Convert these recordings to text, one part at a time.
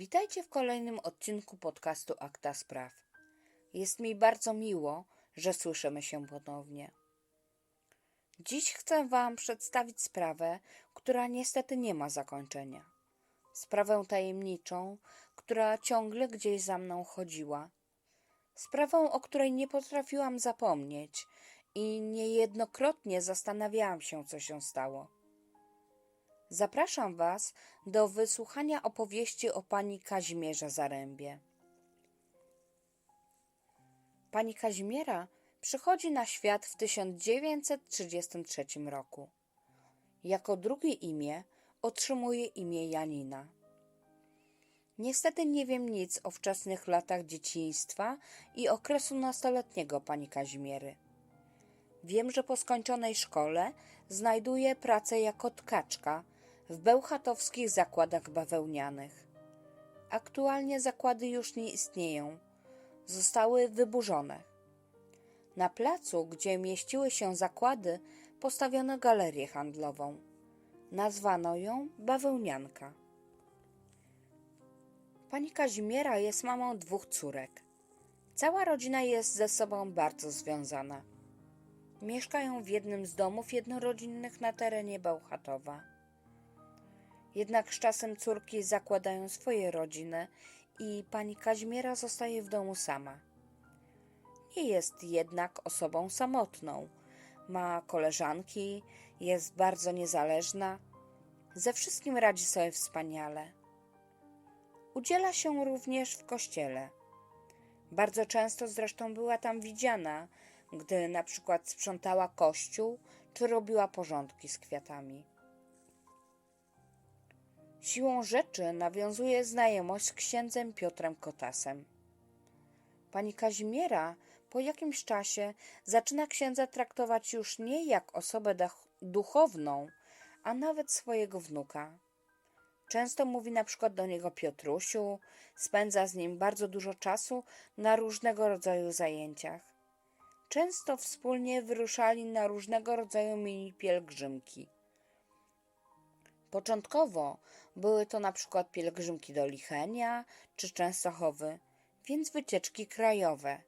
Witajcie w kolejnym odcinku podcastu Akta Spraw. Jest mi bardzo miło, że słyszymy się ponownie. Dziś chcę Wam przedstawić sprawę, która niestety nie ma zakończenia. Sprawę tajemniczą, która ciągle gdzieś za mną chodziła. Sprawę, o której nie potrafiłam zapomnieć i niejednokrotnie zastanawiałam się, co się stało. Zapraszam Was do wysłuchania opowieści o pani Kazimierze Zarębie. Pani Kazimiera przychodzi na świat w 1933 roku. Jako drugie imię otrzymuje imię Janina. Niestety nie wiem nic o wczesnych latach dzieciństwa i okresu nastoletniego pani Kazimiery. Wiem, że po skończonej szkole znajduje pracę jako tkaczka w bełchatowskich zakładach bawełnianych. Aktualnie zakłady już nie istnieją, zostały wyburzone. Na placu, gdzie mieściły się zakłady, postawiono galerię handlową. Nazwano ją Bawełnianka. Pani Kazimiera jest mamą dwóch córek. Cała rodzina jest ze sobą bardzo związana. Mieszkają w jednym z domów jednorodzinnych na terenie Bełchatowa. Jednak z czasem córki zakładają swoje rodziny i pani Kazimiera zostaje w domu sama. Nie jest jednak osobą samotną. Ma koleżanki, jest bardzo niezależna. Ze wszystkim radzi sobie wspaniale. Udziela się również w kościele. Bardzo często zresztą była tam widziana, gdy na przykład sprzątała kościół czy robiła porządki z kwiatami. Siłą rzeczy nawiązuje znajomość z księdzem Piotrem Kotasem. Pani Kazimiera po jakimś czasie zaczyna księdza traktować już nie jak osobę duchowną, a nawet swojego wnuka. Często mówi na przykład do niego Piotrusiu, spędza z nim bardzo dużo czasu na różnego rodzaju zajęciach. Często wspólnie wyruszali na różnego rodzaju mini pielgrzymki. Początkowo były to na przykład pielgrzymki do Lichenia czy Częstochowy, więc wycieczki krajowe.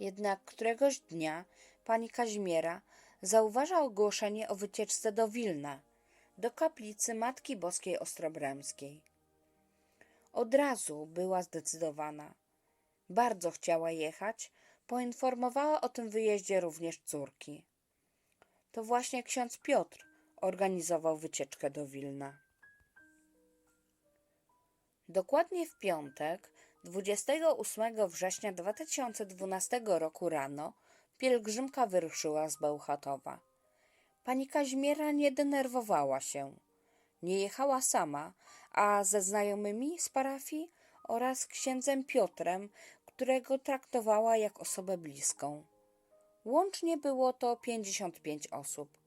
Jednak któregoś dnia pani Kazimiera zauważa ogłoszenie o wycieczce do Wilna, do kaplicy Matki Boskiej Ostrobremskiej. Od razu była zdecydowana. Bardzo chciała jechać, poinformowała o tym wyjeździe również córki. To właśnie ksiądz Piotr organizował wycieczkę do Wilna. Dokładnie w piątek, 28 września 2012 roku rano, pielgrzymka wyruszyła z Bełchatowa. Pani Kazimiera nie denerwowała się. Nie jechała sama, a ze znajomymi z parafii oraz księdzem Piotrem, którego traktowała jak osobę bliską. Łącznie było to 55 osób.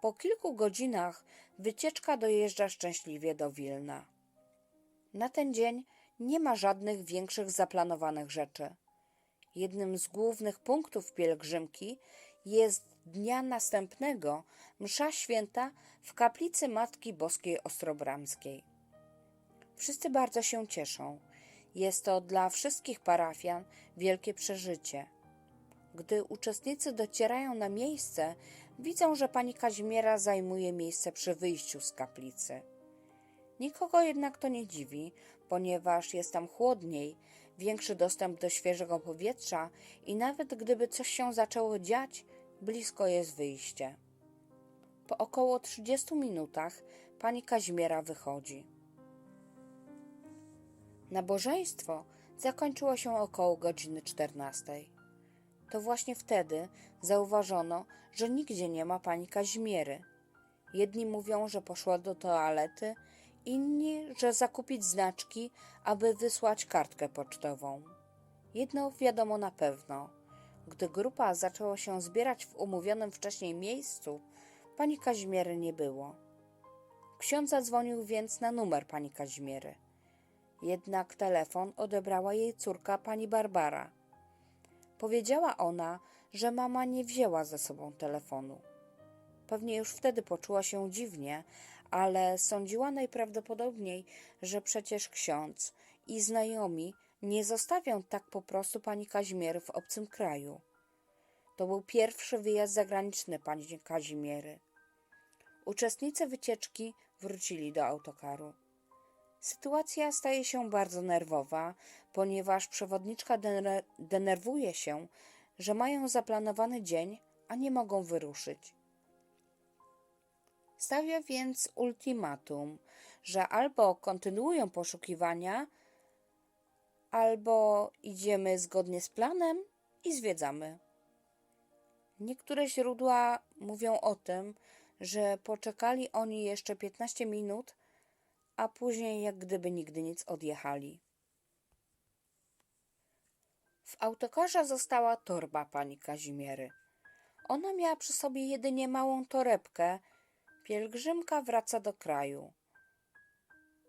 Po kilku godzinach wycieczka dojeżdża szczęśliwie do Wilna. Na ten dzień nie ma żadnych większych zaplanowanych rzeczy. Jednym z głównych punktów pielgrzymki jest dnia następnego msza święta w kaplicy Matki Boskiej Ostrobramskiej. Wszyscy bardzo się cieszą. Jest to dla wszystkich parafian wielkie przeżycie. Gdy uczestnicy docierają na miejsce, widzą, że pani Kazimiera zajmuje miejsce przy wyjściu z kaplicy. Nikogo jednak to nie dziwi, ponieważ jest tam chłodniej, większy dostęp do świeżego powietrza i nawet gdyby coś się zaczęło dziać, blisko jest wyjście. Po około 30 minutach pani Kazimiera wychodzi. Nabożeństwo zakończyło się około godziny 14. To właśnie wtedy zauważono, że nigdzie nie ma pani Kazimiery. Jedni mówią, że poszła do toalety, inni, że zakupić znaczki, aby wysłać kartkę pocztową. Jedno wiadomo na pewno. Gdy grupa zaczęła się zbierać w umówionym wcześniej miejscu, pani Kazimiery nie było. Ksiądz zadzwonił więc na numer pani Kazimiery. Jednak telefon odebrała jej córka pani Barbara. Powiedziała ona, że mama nie wzięła ze sobą telefonu. Pewnie już wtedy poczuła się dziwnie, ale sądziła najprawdopodobniej, że przecież ksiądz i znajomi nie zostawią tak po prostu pani Kazimiery w obcym kraju. To był pierwszy wyjazd zagraniczny pani Kazimiery. Uczestnicy wycieczki wrócili do autokaru. Sytuacja staje się bardzo nerwowa, ponieważ przewodniczka dener- denerwuje się, że mają zaplanowany dzień, a nie mogą wyruszyć. Stawia więc ultimatum, że albo kontynuują poszukiwania, albo idziemy zgodnie z planem i zwiedzamy. Niektóre źródła mówią o tym, że poczekali oni jeszcze 15 minut, a później jak gdyby nigdy nic odjechali. W autokarze została torba pani Kazimiery. Ona miała przy sobie jedynie małą torebkę. Pielgrzymka wraca do kraju.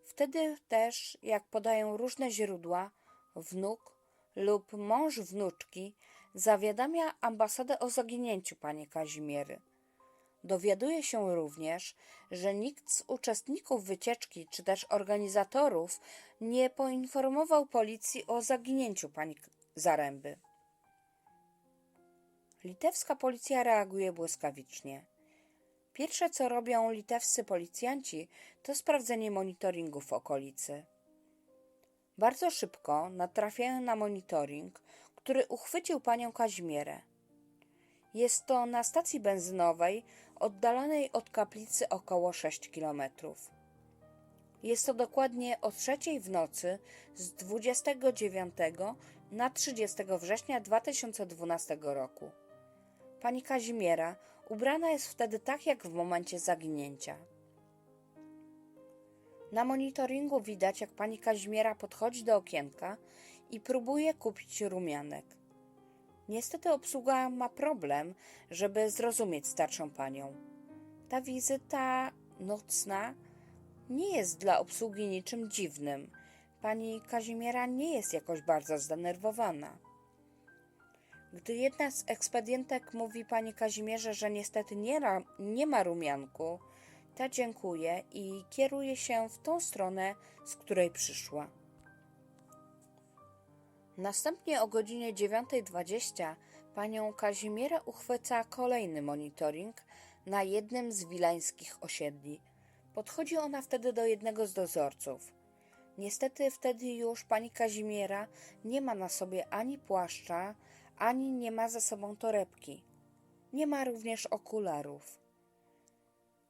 Wtedy też, jak podają różne źródła, wnuk lub mąż wnuczki zawiadamia ambasadę o zaginięciu pani Kazimiery. Dowiaduje się również, że nikt z uczestników wycieczki czy też organizatorów nie poinformował policji o zaginięciu pani Zaręby. Litewska policja reaguje błyskawicznie. Pierwsze co robią litewscy policjanci to sprawdzenie monitoringu w okolicy. Bardzo szybko natrafiają na monitoring, który uchwycił panią Kazimierę. Jest to na stacji benzynowej oddalonej od kaplicy około 6 kilometrów. Jest to dokładnie o trzeciej w nocy z 29 na 30 września 2012 roku. Pani Kazimiera ubrana jest wtedy tak jak w momencie zaginięcia. Na monitoringu widać, jak pani Kazimiera podchodzi do okienka i próbuje kupić rumianek. Niestety obsługa ma problem, żeby zrozumieć starszą panią. Ta wizyta nocna nie jest dla obsługi niczym dziwnym. Pani Kazimiera nie jest jakoś bardzo zdenerwowana. Gdy jedna z ekspedientek mówi pani Kazimierze, że niestety nie, ra, nie ma rumianku, ta dziękuje i kieruje się w tą stronę, z której przyszła. Następnie o godzinie 9.20 panią Kazimierę uchwyca kolejny monitoring na jednym z wilańskich osiedli. Podchodzi ona wtedy do jednego z dozorców. Niestety wtedy już pani Kazimiera nie ma na sobie ani płaszcza, ani nie ma ze sobą torebki. Nie ma również okularów.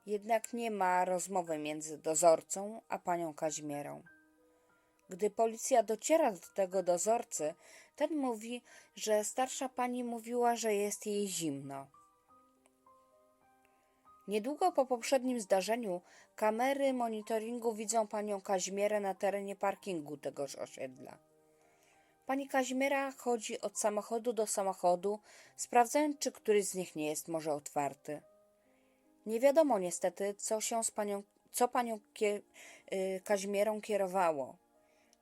Jednak nie ma rozmowy między dozorcą a panią Kazimierą. Gdy policja dociera do tego dozorcy, ten mówi, że starsza pani mówiła, że jest jej zimno. Niedługo po poprzednim zdarzeniu kamery monitoringu widzą panią Kazimierę na terenie parkingu tegoż osiedla. Pani Kazimiera chodzi od samochodu do samochodu, sprawdzając, czy któryś z nich nie jest może otwarty. Nie wiadomo niestety, co się z panią, co panią kie, y, Kazimierą kierowało.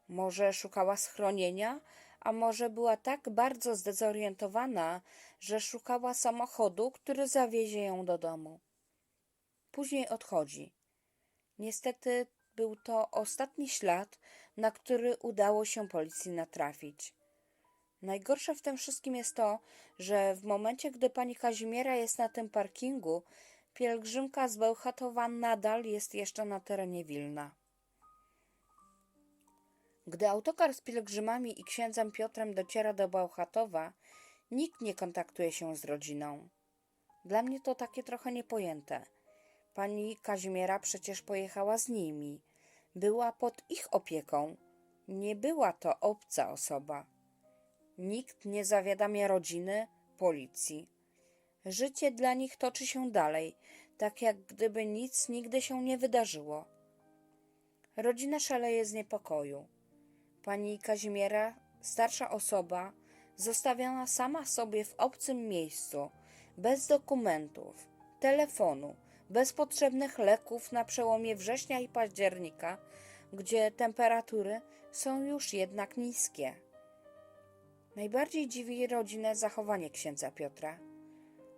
Może szukała schronienia, a może była tak bardzo zdezorientowana, że szukała samochodu, który zawiezie ją do domu. Później odchodzi. Niestety był to ostatni ślad, na który udało się policji natrafić. Najgorsze w tym wszystkim jest to, że w momencie, gdy pani Kazimiera jest na tym parkingu, pielgrzymka z Bełchatowa nadal jest jeszcze na terenie Wilna. Gdy autokar z pielgrzymami i księdzem Piotrem dociera do Bełchatowa, nikt nie kontaktuje się z rodziną. Dla mnie to takie trochę niepojęte. Pani Kazimiera przecież pojechała z nimi. Była pod ich opieką. Nie była to obca osoba. Nikt nie zawiadamia rodziny, policji. Życie dla nich toczy się dalej, tak jak gdyby nic nigdy się nie wydarzyło. Rodzina szaleje z niepokoju. Pani Kazimiera, starsza osoba, zostawiona sama sobie w obcym miejscu, bez dokumentów, telefonu, bez potrzebnych leków na przełomie września i października, gdzie temperatury są już jednak niskie. Najbardziej dziwi rodzinę zachowanie księdza Piotra.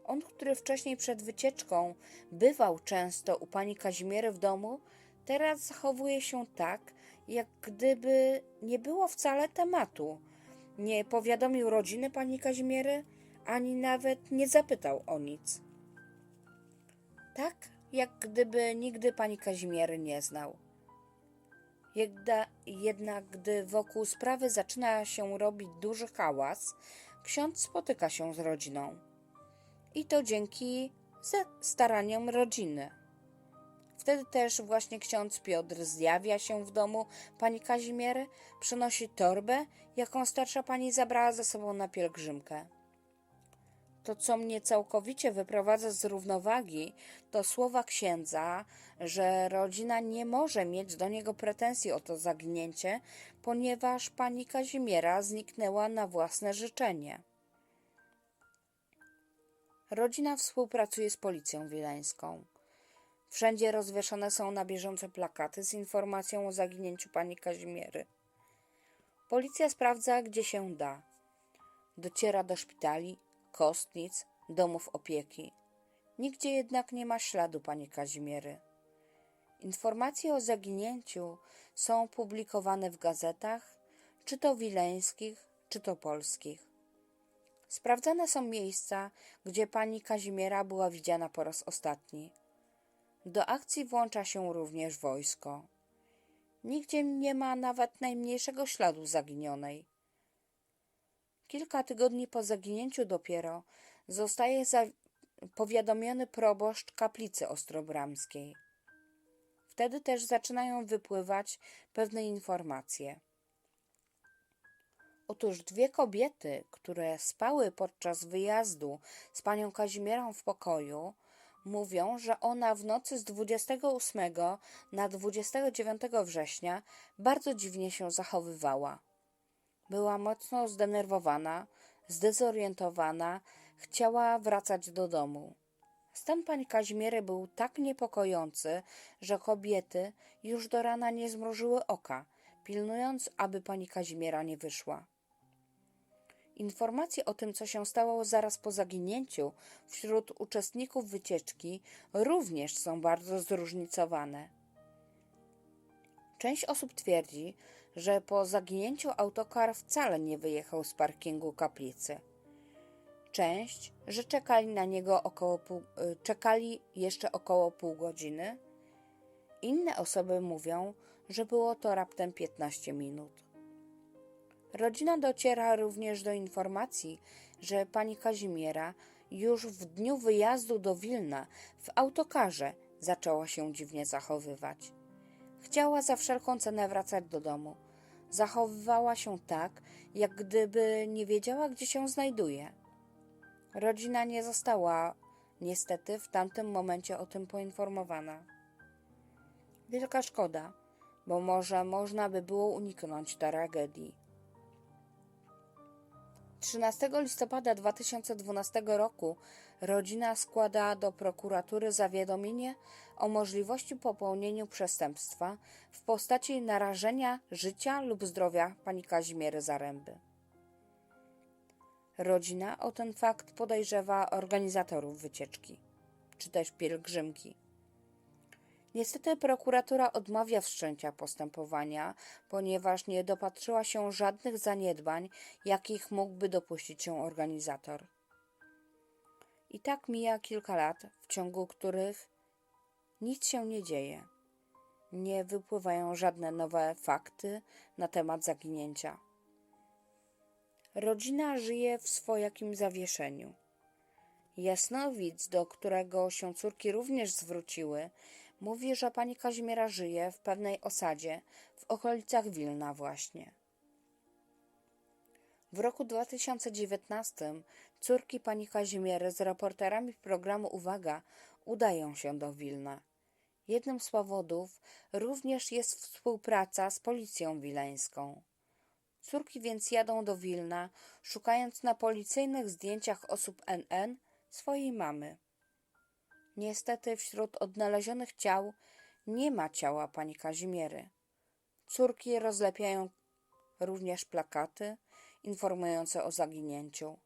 On, który wcześniej przed wycieczką bywał często u pani Kazimiery w domu, teraz zachowuje się tak, jak gdyby nie było wcale tematu. Nie powiadomił rodziny pani Kazimiery, ani nawet nie zapytał o nic. Tak, jak gdyby nigdy pani Kazimiery nie znał. Jedna, jednak gdy wokół sprawy zaczyna się robić duży hałas, ksiądz spotyka się z rodziną. I to dzięki staraniom rodziny. Wtedy też właśnie ksiądz Piotr zjawia się w domu pani Kazimiery, przynosi torbę, jaką starsza pani zabrała ze sobą na pielgrzymkę. To, co mnie całkowicie wyprowadza z równowagi, to słowa księdza, że rodzina nie może mieć do niego pretensji o to zaginięcie, ponieważ pani Kazimiera zniknęła na własne życzenie. Rodzina współpracuje z policją wileńską. Wszędzie rozwieszone są na bieżąco plakaty z informacją o zaginięciu pani Kazimiery. Policja sprawdza, gdzie się da. Dociera do szpitali, kostnic, domów opieki. Nigdzie jednak nie ma śladu pani Kazimiery. Informacje o zaginięciu są publikowane w gazetach, czy to wileńskich, czy to polskich. Sprawdzane są miejsca, gdzie pani Kazimiera była widziana po raz ostatni. Do akcji włącza się również wojsko. Nigdzie nie ma nawet najmniejszego śladu zaginionej. Kilka tygodni po zaginięciu dopiero zostaje powiadomiony proboszcz kaplicy ostrobramskiej. Wtedy też zaczynają wypływać pewne informacje. Otóż dwie kobiety, które spały podczas wyjazdu z panią Kazimierą w pokoju, mówią, że ona w nocy z 28 na 29 września bardzo dziwnie się zachowywała. Była mocno zdenerwowana, zdezorientowana, chciała wracać do domu. Stan pani Kazimiery był tak niepokojący, że kobiety już do rana nie zmrużyły oka, pilnując, aby pani Kazimiera nie wyszła. Informacje o tym, co się stało zaraz po zaginięciu wśród uczestników wycieczki, również są bardzo zróżnicowane. Część osób twierdzi, że po zaginięciu autokar wcale nie wyjechał z parkingu kaplicy. Część, że czekali na niego około pół, y, czekali jeszcze około pół godziny. Inne osoby mówią, że było to raptem 15 minut. Rodzina dociera również do informacji, że pani Kazimiera już w dniu wyjazdu do Wilna w autokarze zaczęła się dziwnie zachowywać. Chciała za wszelką cenę wracać do domu. Zachowywała się tak, jak gdyby nie wiedziała, gdzie się znajduje. Rodzina nie została niestety w tamtym momencie o tym poinformowana. Wielka szkoda, bo może można by było uniknąć tragedii. 13 listopada 2012 roku rodzina składa do prokuratury zawiadomienie o możliwości popełnienia przestępstwa w postaci narażenia życia lub zdrowia pani Kazimiery Zaręby. Rodzina o ten fakt podejrzewa organizatorów wycieczki, czy też pielgrzymki. Niestety prokuratura odmawia wszczęcia postępowania, ponieważ nie dopatrzyła się żadnych zaniedbań, jakich mógłby dopuścić się organizator. I tak mija kilka lat, w ciągu których nic się nie dzieje. Nie wypływają żadne nowe fakty na temat zaginięcia. Rodzina żyje w swojakim zawieszeniu. Jasnowidz, do którego się córki również zwróciły, mówi, że pani Kazimiera żyje w pewnej osadzie w okolicach Wilna właśnie. W roku 2019 córki pani Kazimiery z reporterami programu Uwaga udają się do Wilna. Jednym z powodów również jest współpraca z policją wileńską. Córki więc jadą do Wilna, szukając na policyjnych zdjęciach osób NN swojej mamy. Niestety wśród odnalezionych ciał nie ma ciała pani Kazimiery. Córki rozlepiają również plakaty informujące o zaginięciu.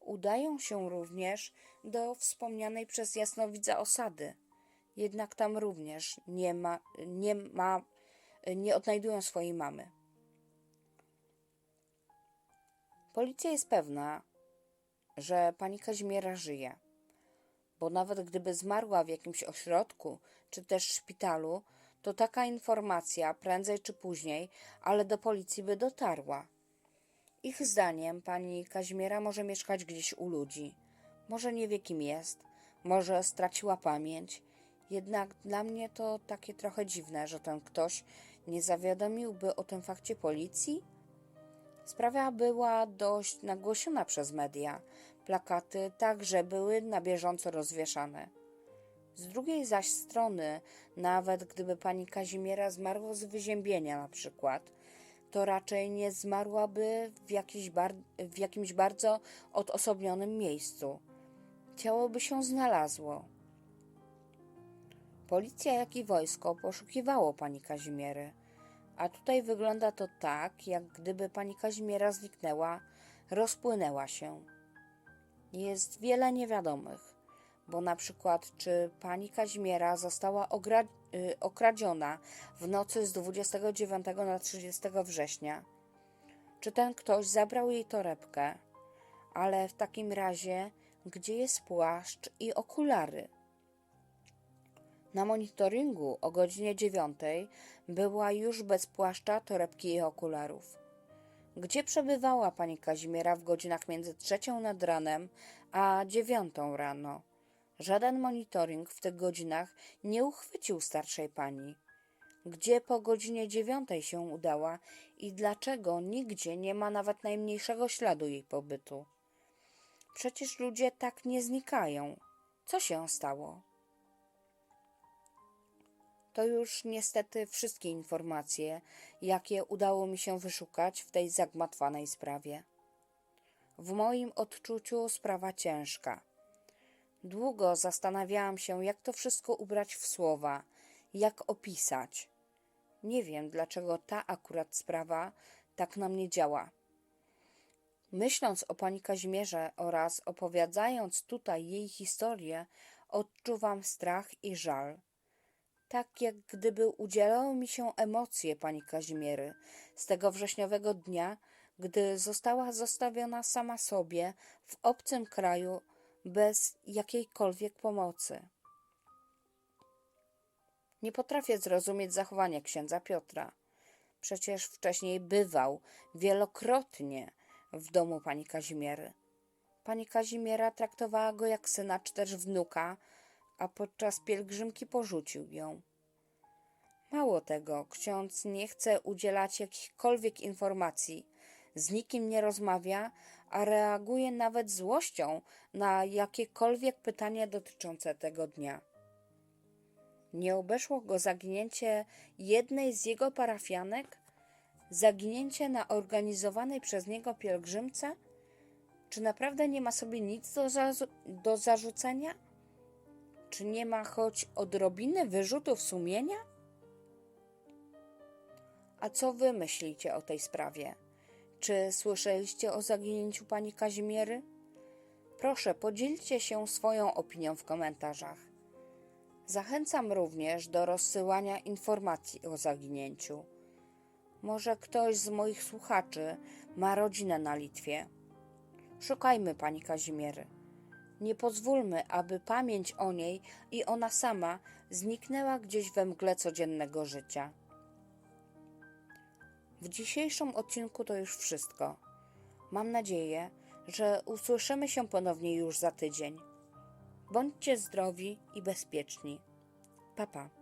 udają się również do wspomnianej przez jasnowidza osady. Jednak tam również nie ma, nie ma, nie odnajdują swojej mamy. Policja jest pewna, że pani Kazimiera żyje, bo nawet gdyby zmarła w jakimś ośrodku czy też szpitalu, to taka informacja prędzej czy później, ale do policji by dotarła. Ich zdaniem pani Kazimiera może mieszkać gdzieś u ludzi. Może nie wie kim jest, może straciła pamięć. Jednak dla mnie to takie trochę dziwne, że ten ktoś nie zawiadomiłby o tym fakcie policji. Sprawa była dość nagłośniona przez media. Plakaty także były na bieżąco rozwieszane. Z drugiej zaś strony, nawet gdyby pani Kazimiera zmarła z wyziębienia na przykład, to raczej nie zmarłaby w, jakiś bar- w jakimś bardzo odosobnionym miejscu. Ciało by się znalazło. Policja, jak i wojsko poszukiwało pani Kazimiery, a tutaj wygląda to tak, jak gdyby pani Kazimiera zniknęła, rozpłynęła się. Jest wiele niewiadomych, bo na przykład czy pani Kazimiera została y, okradziona w nocy z 29 na 30 września, czy ten ktoś zabrał jej torebkę, ale w takim razie gdzie jest płaszcz i okulary? Na monitoringu o godzinie 9 była już bez płaszcza, torebki i okularów. Gdzie przebywała pani Kazimiera w godzinach między trzecią nad ranem a dziewiątą rano? Żaden monitoring w tych godzinach nie uchwycił starszej pani. Gdzie po godzinie dziewiątej się udała i dlaczego nigdzie nie ma nawet najmniejszego śladu jej pobytu? Przecież ludzie tak nie znikają. Co się stało? To już niestety wszystkie informacje, jakie udało mi się wyszukać w tej zagmatwanej sprawie. W moim odczuciu sprawa ciężka. Długo zastanawiałam się, jak to wszystko ubrać w słowa, jak opisać. Nie wiem, dlaczego ta akurat sprawa tak na mnie działa. Myśląc o pani Kazimierze oraz opowiadając tutaj jej historię, odczuwam strach i żal. Tak jak gdyby udzielały mi się emocje pani Kazimiery z tego wrześniowego dnia, gdy została zostawiona sama sobie w obcym kraju bez jakiejkolwiek pomocy. Nie potrafię zrozumieć zachowania księdza Piotra. Przecież wcześniej bywał wielokrotnie w domu pani Kazimiery. Pani Kazimiera traktowała go jak syna czy też wnuka, a podczas pielgrzymki porzucił ją. Mało tego, ksiądz nie chce udzielać jakichkolwiek informacji, z nikim nie rozmawia, a reaguje nawet złością na jakiekolwiek pytanie dotyczące tego dnia. Nie obeszło go zaginięcie jednej z jego parafianek? Zaginięcie na organizowanej przez niego pielgrzymce? Czy naprawdę nie ma sobie nic do, do zarzucenia? Czy nie ma choć odrobiny wyrzutów sumienia? A co wy myślicie o tej sprawie? Czy słyszeliście o zaginięciu pani Kazimiery? Proszę, podzielcie się swoją opinią w komentarzach. Zachęcam również do rozsyłania informacji o zaginięciu. Może ktoś z moich słuchaczy ma rodzinę na Litwie. Szukajmy pani Kazimiery. Nie pozwólmy, aby pamięć o niej i ona sama zniknęła gdzieś we mgle codziennego życia. W dzisiejszym odcinku to już wszystko. Mam nadzieję, że usłyszymy się ponownie już za tydzień. Bądźcie zdrowi i bezpieczni. Pa, pa.